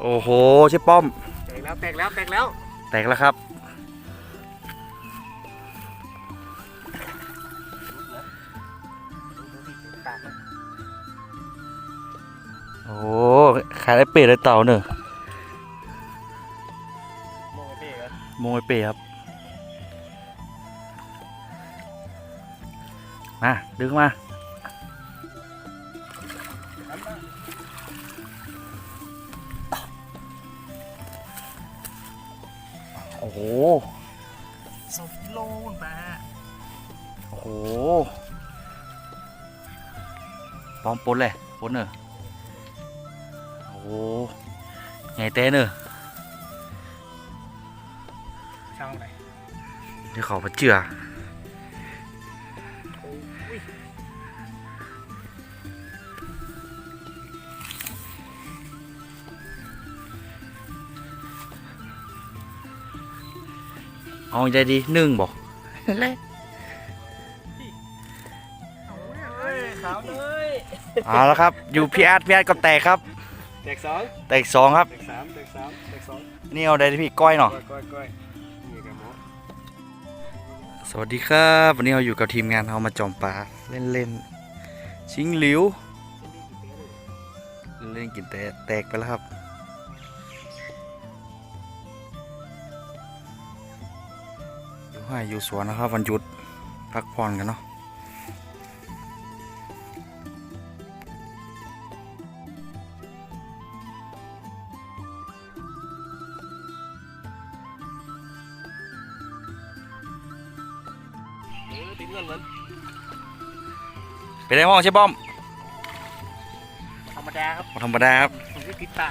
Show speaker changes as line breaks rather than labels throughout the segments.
โอ้โหเชฟป้อม
แตกแล้วแตกแล้วแตกแล้ว
แตกแล้วครับ โอ้โหขายได้เป็ดได้เต่าเนอะ
มองไอ้เป้เหรอ
มงไปเป็ดครับ มา ดึงมา ห
สองกิโลคุณป้า
โอ้โหปอมปนเลยปนเนอะโอ้โหใหญ่เต้เนอะ
ช่างไหน
เดี๋ยวเขามาเจือ เอาใจดีหนึ่งบอก
เอาเนี่ยเอ้ยขาวเลย
เอาแล้วครับ อยู่พี่อาร์ตพี่อาร์ตก็แตกครับ
แตกสอง
แตกสองครับ
แตกสามแตกสามแตกสอง
นี่เอาได้ที่พี่ก้อยเนาะ
ก้อยก้อยก้อยนี่กับหมอ
สวัสดีครับ วันนี้เราอยู่กับทีมงานเรามาจอมปลาเล่นเล่นๆชิงหลิว เล่นกินแตกแตกไปแล้วครับ ให้อยู่สวนนะครับวันหยุดพักผ่อนกันเนาะ
เออติ้งเงินมัน
เป็นไงบ้างใช่ป้อม
ธรรมดาครับ
ธรรมดาครับ
ผมก็ติดตา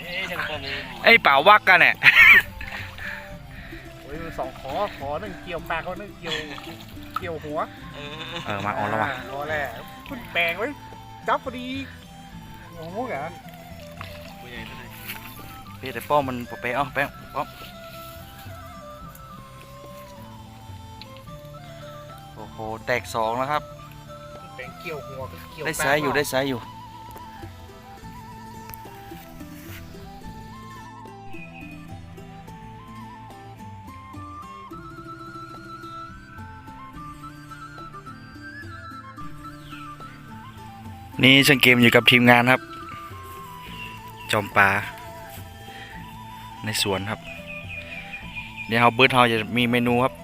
เอ้ยช่างป้อมเอง
ไอ้เป่าวักกันเนี่ย
โอ้ยมันสองขอขอหนึ่งเกี่ยวปากเขาหนึ่งเกี่ยวเกี่ยวหัว
เออมาออนแล้วว่ะ
รอแล้วคุณแปลงไว้จับพอดีโอ้โหเหรอ
เฮ้ยแต่ป้อมมันปะเป๊ะเอ้าแป้งป้อมโอ้โหแตกสองแล้วครับ
แปลงเกี่ยวหัวก็เกี่ยว
ได้
ปาก
ไซส์อยู่ได้ไซส์อยู่ นี่ช่างเกมอยู่กับทีมงานครับ จอมปลาในสวนครับ เดี๋ยวเราเบิร์ดเราจะมีเมนูครับ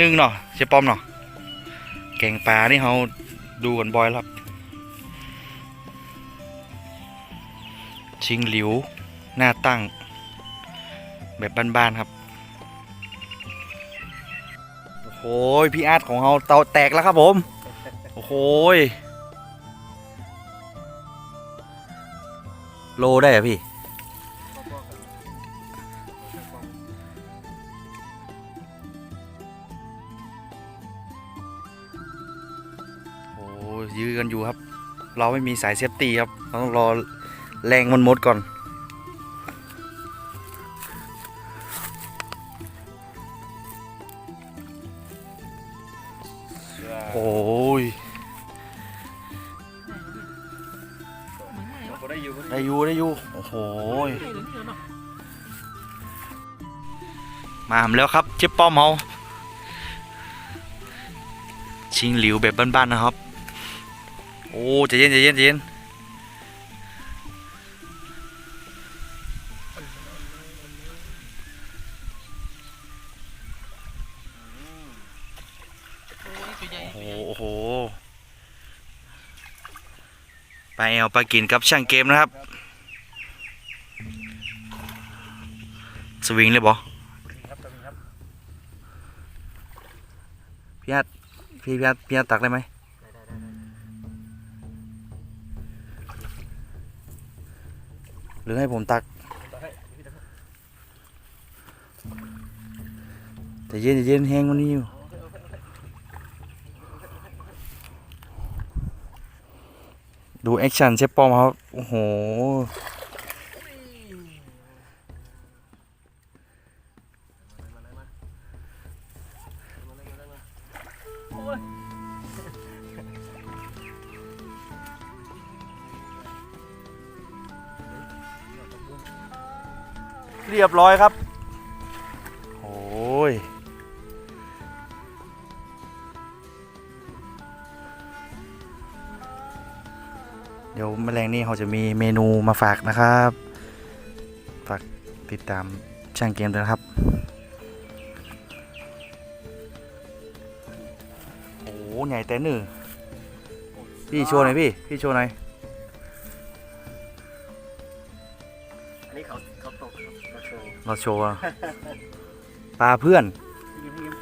นึ่งเนาะเชฟป้อมเนาะแกงปลานี่เราดูกันบ่อยครับ ชิงหลิวหน้าตั้ง แบบบ้านๆครับโอ้โหพี่อาร์ตของเราเตาแตกแล้วครับผม โอ้โโลได้เหรอะพี่ โอ้ยื้อกันอยู่ครับ เราไม่มีสายเซฟตี้ครับ เราต้องรอแรงมันหมดก่อน โอ้ โอ้โหมาแล้วครับเจ๊ป้อมเฮาชิงหลิวแบบบ้านๆนะครับ โอ้ใจเย็นใจเย็นใจเย็นโอ้โหโอ้โหไปแอวไปกินกับช่างเกมนะครับ สวิงเลยบอ
ครับตรงนี้ครับ
พี่อาร์ตพี่พี่อาร์ตพี่อาร์ตตักได้ไหม
ได้ได้ได้ได้
หรือให้ผมตัก
ต่อให้พี่ตัก
แต่เย็นแต่เย็นแห้งกวันนี้อยู่ดูแอคชั่นเชฟป้อมครับ โอ้โห เรียบร้อยครับโอ้ยเดี๋ยวแมลงนี่เขาจะมีเมนูมาฝากนะครับ ฝากติดตามช่างเกมด้วยนะครับ โอ้โหใหญ่แต่หนึ่งพี่โชว์หน่อยพี่ พี่โชว์หน่อย
นนี้เขาเขาตกครับเขาโชว์
เราโชว์อะปลาเพื่อน
ยิ้มยิ้ม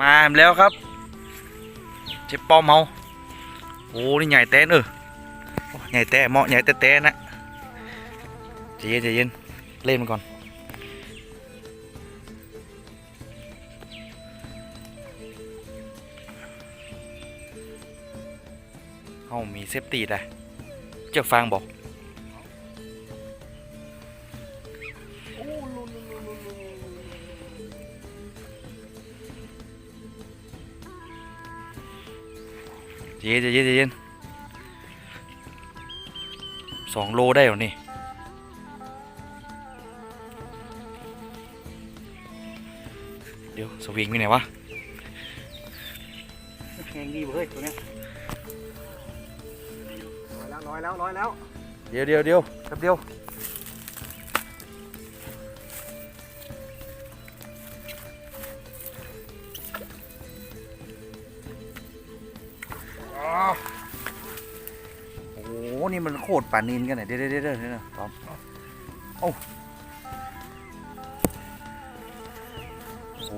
มาแล้วครับ เจ็บป้อมเมาโอ้นี่ใหญ่แต้นเออใหญ่แต้เหมาะใหญ่แต่แต้นะใจเย็นใจเย็นเล่นมันก่อนเขามีเซฟตี้ได้เจ้าฟังบอก เย็นใจเย็นใจเย็นสองโลได้เหรอนี่เดี๋ยวสวิงไปไหนวะ
แข็งดีเว้ยตัวเนี้ยร้อยแล้วร้อยแล้วร้อยแล้ว
เดี๋ยวเดี๋ยวเดี๋ยวแป๊บเดียว นี่มันโคตรป่านินกันเนี่ยเดี๋ยวเดี๋ยวเดี๋ยวเดี๋ยวเดี๋ยวพร้อมโอ้โห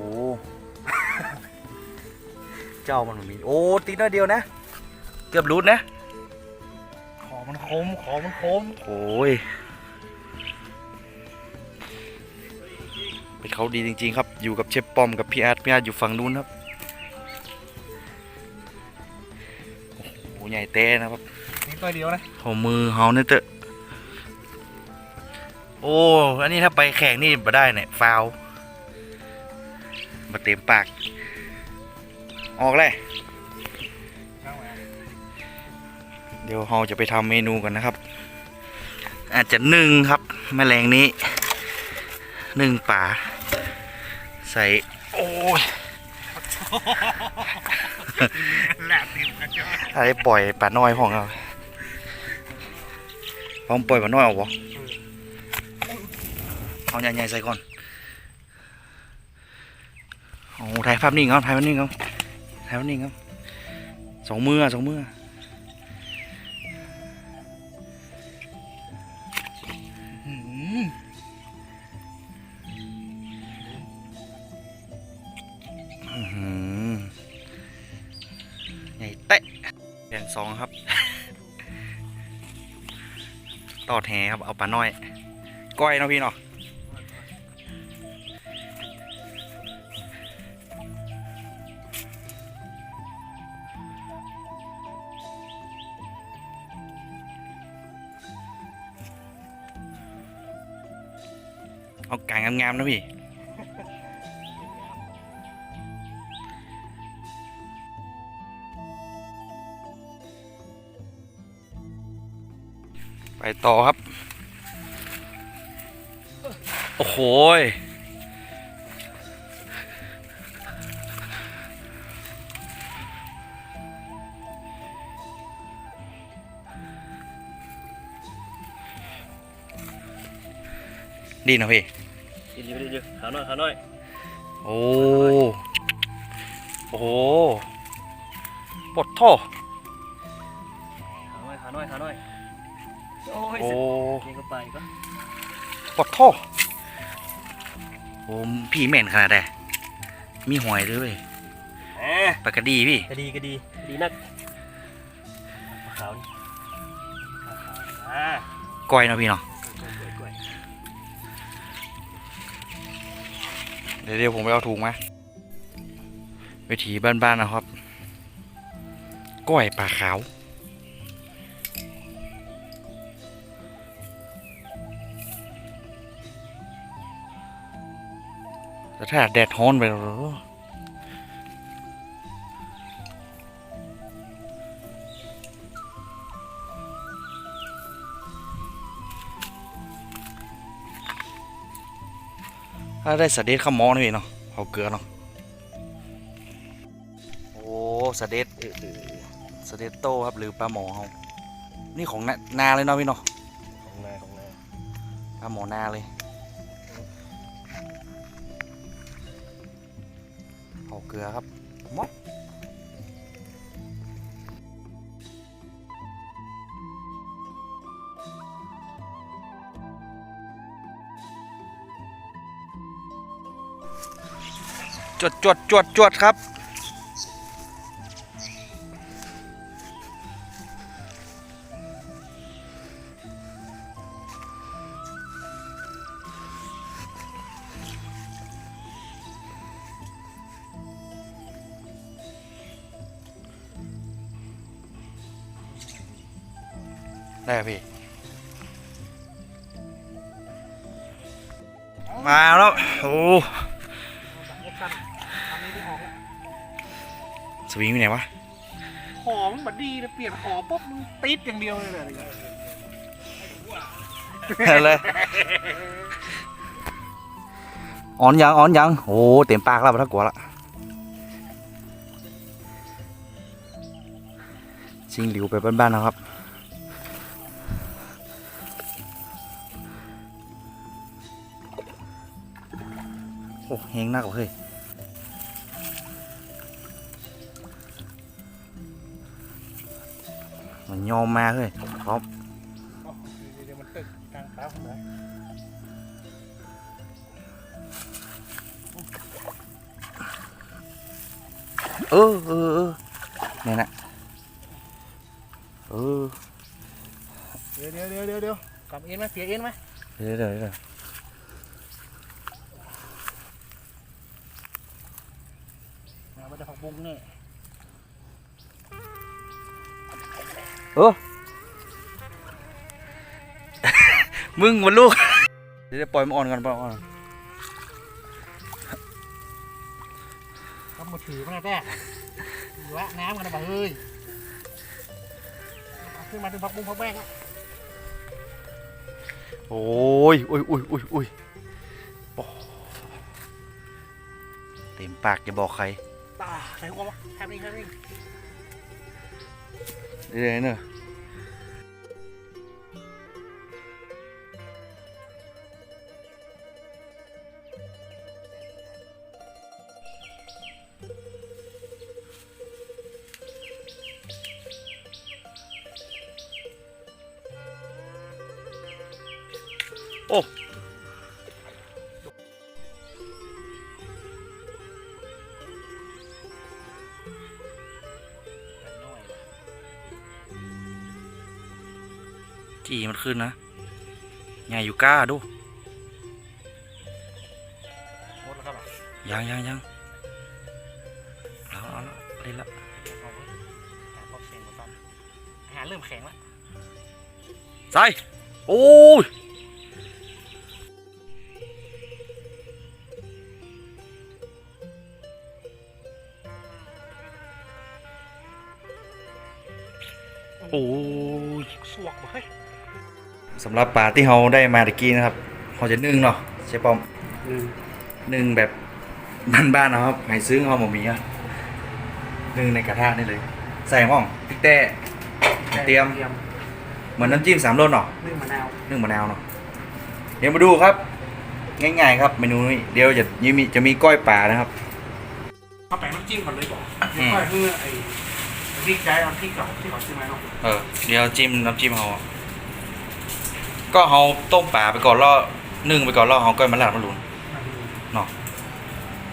เจ้ามันมีโอ้ตีน้อยเดียวนะ เกือบรูดนะ
ขอมันคมขอมันคม
โอ้ยเป็นเขาดีจริง ๆ ครับ อยู่กับเชฟป้อมกับพี่อาร์ตพี่อาร์ตอยู่ฝั่งนู้นครับโอ้โหใหญ่เต้นะครับ
นี่ตัวเดียวนะ
หัวมือเฮาเนี่ยเตอะโอ้ อันนี้ถ้าไปแข่งนี่มาได้เนี่ยฟาวล์มาเต็มปาก ออกเลย
เอาไว้
เดี๋ยวเราจะไปทำเมนูกันนะครับ อาจจะนึ่งครับแมลงนี้ นึ่งป่า ใส่ โอ้ย
แหลบดิบกันจ้ะ
อะไรปล่อยป่าน้อยของเรา พร้อมปล่อยป่าน้อยออกบ่เอาใหญ่ๆใส่ก่อนโอ้ถ่ายภาพนิ่งครับถ่ายภาพนิ่งครับถ่ายภาพนิ่งครับสองมืออะสองมืออะอื้อหืออื้อหือใหญ่เตะแบ่งสองครับ ตอดแหครับเอาปลาน้อย ก้อยนะพี่เนาะเอากางงามๆนะพี่ ต่อครับ โอ้โหยดีนะพี่
ดีดีดีขาหน่อยขาหน่อย
โอ้ โอ้โหปวดท่อ
ไปก็
ปอดท่อโอ้พี่หม็นขนาดไดมีหอยด้วยเอะปากกดีพี่
กระดีกระดีกระดีนักมะาขาวนี่ปลาขาวา
ก้อยเนาะพี่เนาะเดี๋ยวเผมไปเอาถุงมาวิถีบ้านๆนะครับ ก้อยปลาขาว แต่ถ้าแดดฮ้อนไปแล้วถ้าได้สะเด็ดข้าวหมอนี่พี่เนาะเอาเกลือเนาะโอ้สะเด็ดเออเออสะเด็ดโตครับหรือปลาหมอเขานี่ของนานาเลยเนาะพี่เนาะ
ของนายของนาย
ปลาหมอนาเลย เอาเกลือครับมอกจวดจวดจวดจวดครับ ได้ครับพี่ มาแล้วโอ้
จากเอ็กซันทำนี้ไม่ออกแล้ว
สวิงไปไหนวะ
หอมบัดดีเลยเปลี่ยนหอมปุ๊บมึงติดอย่างเดียวเลยเลย
เลยอ่อนยังอ่อนยัง โอ้เต็มปากแล้วถ้ากลัวละชิงหลิวไปบ้านๆนะครับ โอ้เฮงนักว่ะเฮ้ยมันยอมมาเฮ้ยพร้อม
เดี๋ยวมันตึกกลางฟ้าผมเลย
เออเออเออเนี่ยนะเออ
เดี๋ยวเดี๋ยวเดี๋ยวเดี๋ยวเดี๋ยวกลับเอ็นไหมเสียเอ็นไหม
เดี๋ยวเดี๋ยวเดี๋ยว
อ่ามันจะผักบุ้งนี่
เออมึงมันลูก เดี๋ยวปล่อยมันอ่อนก่อนปล่อยมันอ่อน
ก็มาถือมันนะแต่อยู่วะน้ำกันนะบ่เฮ้ยเอาขึ้นมาถึงผักบุ้งผักแป้งแล้ว
โอ้ยอุ้ยอุ้ยอุ้ยอุ้ยโอ้เต็มปากจะบอกใคร
ตาใส่หัววะแขึ้
นนะใหญ่อยู่ก้าดู
หมดแล้วครับอะ
ยังยังยังเอาเอาละเล่นละ
เอาไว้หาพอกแข็งมาตอนอาหารเริ่มแข็งแล้ว
ใส่โอ้ยโอ้ย
สวกเว้ย
สำหรับปลาที่เราได้มาตะกี้นะครับเราจะนึ่งเนาะใช่ปอม
หนึ่ง
นึ่งแบบบ้านๆนะครับให้ซื้อเขาหมมีอะนึ่งในกระทะนี่เลย ใส่หม้องพริกแต้เตรียม
เตรียม
เหมือนน้ำจิ้มสามรสเนาะ
นึ่งมะนาว
นึ่งมะนาวเนาะเดี๋ยวมาดูครับ ง่ายๆครับเมนูนี้เดี๋ยวจะมีจะมีก้อยปลานะครับ
เอาแป้งน้ำจิ้มก่อนเลยก่อน
อื
เดี๋ยว
ม
ค่อยเพื่อไอ้พริกย้ายเอาพริกเก่าที่เขาซื้อมาเนาะ
เออเดี๋ยวจิ้มน้ำจิ้มเขาอะ ก็เขาต้มปลาไปก่อนแล้วนึ่งไปก่อนแล้วเขาก้อยมะลาดมะลุนเนาะ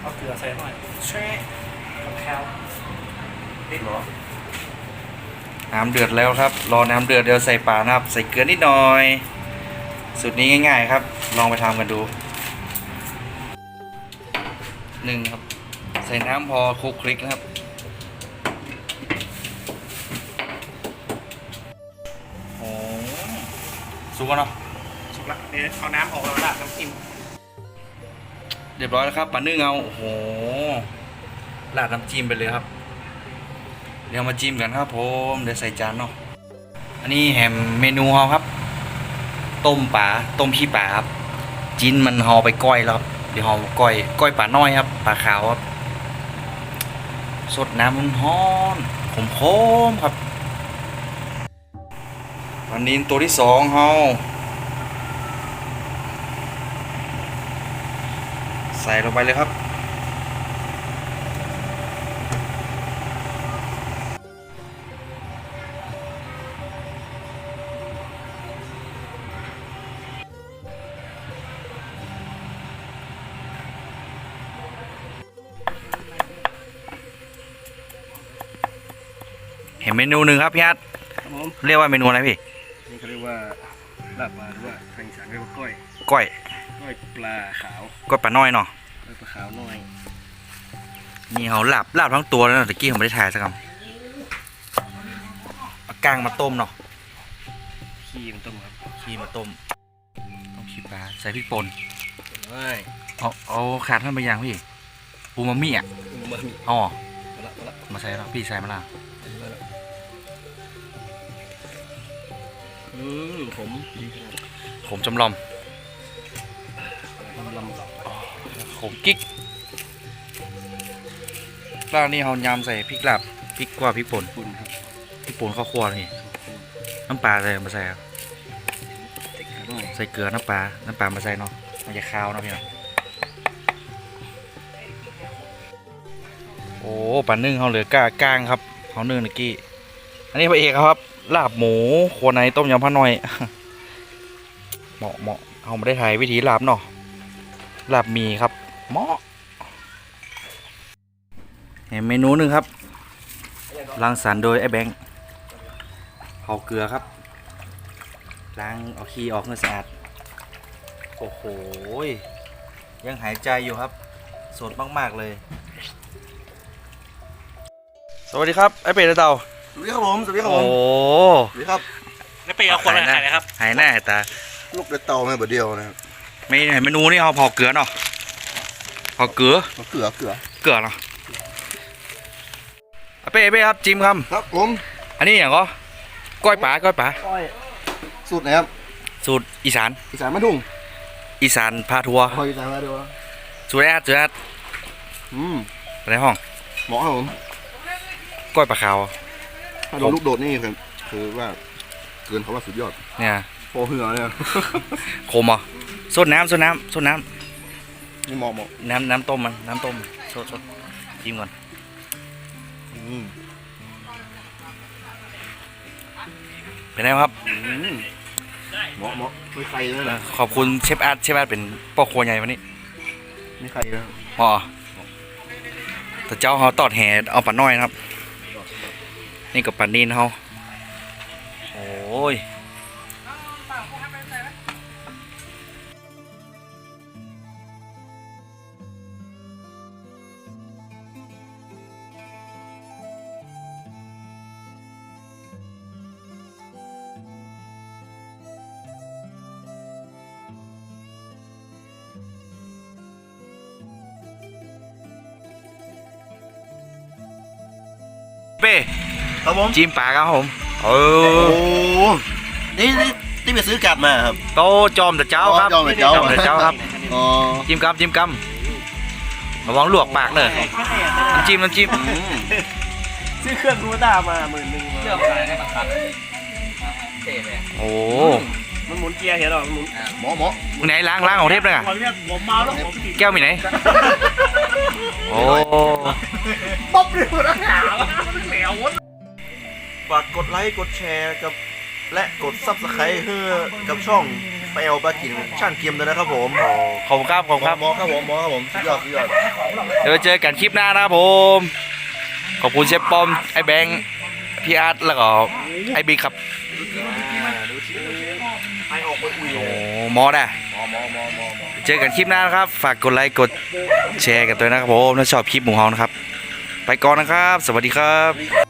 เอาเกลือใส่หน่อยแช่กับแคลติดหรอ
น้ำเดือดแล้วครับ รอน้ำเดือดเดี๋ยวใส่ปลานะครับ ใส่เกลือนิดหน่อย สูตรนี้ง่าย ๆ ครับ ลองไปทำกันดูหนึ่งครับ ใส่น้ำพอคลุกคลิกนะครับ แล้วเนาะ
สุกละเดี๋ยวเอาน้ำออกแล้วราดน้ำจิ้ม
เรียบร้อยแล้วครับปลานึ่งเอาโอ้โหราดน้ำจิ้มไปเลยครับ เดี๋ยวมาจิ้มกันครับผมเดี๋ยวใส่จานเนาะอันนี้แฮมเมนูเราครับ ต้มปลาต้มขี้ปลาครับจิ้นมันห่อไปก้อยแล้วครับเดี๋ยวห่อก้อยก้อยปลาน้อยครับปลาขาวครับสดน้ำมันฮ้อนขมโคมๆครับ วันนี้ตัวที่สองเฮาใส่ลงไปเลยครับ เห็นเมนูหนึ่งครับพี่อาร์ต
ครับผม
เรียกว่าเมนูอะไรพี่
ก้อยก้อย
ก้อย
ปลาขาว
ก้อยปลาน้อยเนาะ
ก้อยปลาขาวน้อย
นี่เขาลาบลาบทั้งตัวแล้วเนอะตะกี้ผมไม่ได้ถ่ายสักคำเอากางมาต้มเนาะ
ขี้มันต้มครับ
ขี้มาต้มต้มขี้ปลาใส่พริกป่น
ว้าย
เอาเอาขาดท่านไปยังพี่ปูมามี่อะ
อูมามิ
เอาเหรอ
มาละมาละ
มาใส่แล้วพี่ใส่มาละ
มาละอืมผมดีขนาด
ผมจำลอม
ลำล
ผมกิ๊กร้านนี้เขายำใส่พริกลาบพริกกว่าพริกป่น
ปุ่นครับ
พริกป่นข้าวคั่วนี่น้ำปลาใส่มาใส่ครับ
เด็กขา
ใส่เกลือน้ำปลาน้ำปลามาใส่เนาะมันจะคาวเนาะพี่เนาะโอ้ปลานึ่งเขาเหลือก้าก้างครับเขานึ่งตะกี้อันนี้พระเอกครับลาบหมูโคนในต้มยำพะน้อย เหมาะเหมาะเอามาได้ถ่ายวิธีลาบเนาะ ลาบหมีครับเหมาะเห็นเมนูหนึ่งครับรังสรรค์โดยไอ้แบงค์เผาเกลือครับล้างเอาขี้ออกเงินสะอาดโอ้โหยยังหายใจอยู่ครับสดมากๆเลย สวัสดีครับไอ้เป็ดไอ้เต่า
สวัสดีครับผมสวัสดีครับ
โอ้
ผมสวัสดีครับ
แล้วไปเอาคนละขายนะครับ
หายหน้าหายตา
ลูกเด็ดเตาแม่เบอร์เดียวนะครับ
ไม่เห็นเมนูนี่เอาเผาเกลือเนาะเผาเกลือ
มะเขือเกลือ
เกลือเนาะเอาเป้เป้ครับจิมครับ
ครับผม
อันนี้อย่างก็ก้อยป๋าก้อยป๋า
ก้อยสูตรไหนครับ
สูตรอีสาน
อีสานมะทุ่ง
อีสานพาทัวร์
คอยอีสานมาดูวะ
สูตรแอดสูตรแอด
อืม
ในห้อง
เหมาะครับผม
ก้อยปลาขาว
ถ้าโดนลูกโดดนี่คือคือว่าเกินเขาว่าสุดยอด
เนี่ย
พอเหือเนี่ย
คมเหรอะ สดน้ำสดน้ำสดน้
นี่เหมาะเหมาะำ
น้ำน้ำต้มมันน้ำต้มสดสดจิ้มก่อน
อืม
เป็นไงครับ
อืมเหมาะเหมาะไม่ใครเลยนะ
ขอบคุณเชฟอาร์ตเชฟอาร์ตเป็นพ่อครัวใหญ่วันนี้
ไม่ใครนะ
อ๋อแต่เจ้าเขาตอดแห่เอาปลาน้อยนะครับ นี่กับปลานีนเขาโอ้ย ป้
ครับผม
จิ้มปลาครับผมเอ
โอ้
อ
นี่นี่ที่ไปซื้อกลับมาครับ
โตจอมแต่เจ้าครับ
อ๋อจอมแต่เจ้า
จอมแต่เจ้าครับ
อ๋อ
จิ้มกำจิ้มกำระวังลวกปากเนอะน้ำจิ้มน้ำจิ้ม
อืม
ซื้อเครื่องรูด้ามาหมื่นหนึ่งเครื่องอะไรได้มาครับ
โอ้
มันหมุนเกียร์เห็นหรอมันหมุน
เหมาะเหมาะ
มึงไหนล้างล้างของเทพเลยอะ
ผมเนี่ยผมเมาแล้วผมติด
แก้วมีไหน โอ้
ป๊อบเลยนะหาวเหลว
ฝากกดไลค์กดแชร์กับและกดซับสไครต์เพื่อกับช่องไปเอาปลากินช่างเกียมด้วยนะครับผม
ขอบคุณครับขอบคุณครับ
หมอครับผมหมอครับผมสุดยอดสุดยอด
เดี๋ยวไปเจอกันคลิปหน้านะครับผม ขอบคุณเชฟปอมไอ้แบงค์พี่อาร์ตแล้วก็ไอ้บิ๊กครับ
ไอออกไปอุ้ย
โอ้หมอได้
หมอหมอหมอหมอหมอ
เเจอกันคลิปหน้านะครับ ฝากกดไลค์กดแชร์กันด้วยนะครับผมถ้าชอบคลิปหมูเฮานะครับ ไปก่อนนะครับ สวัสดีครับ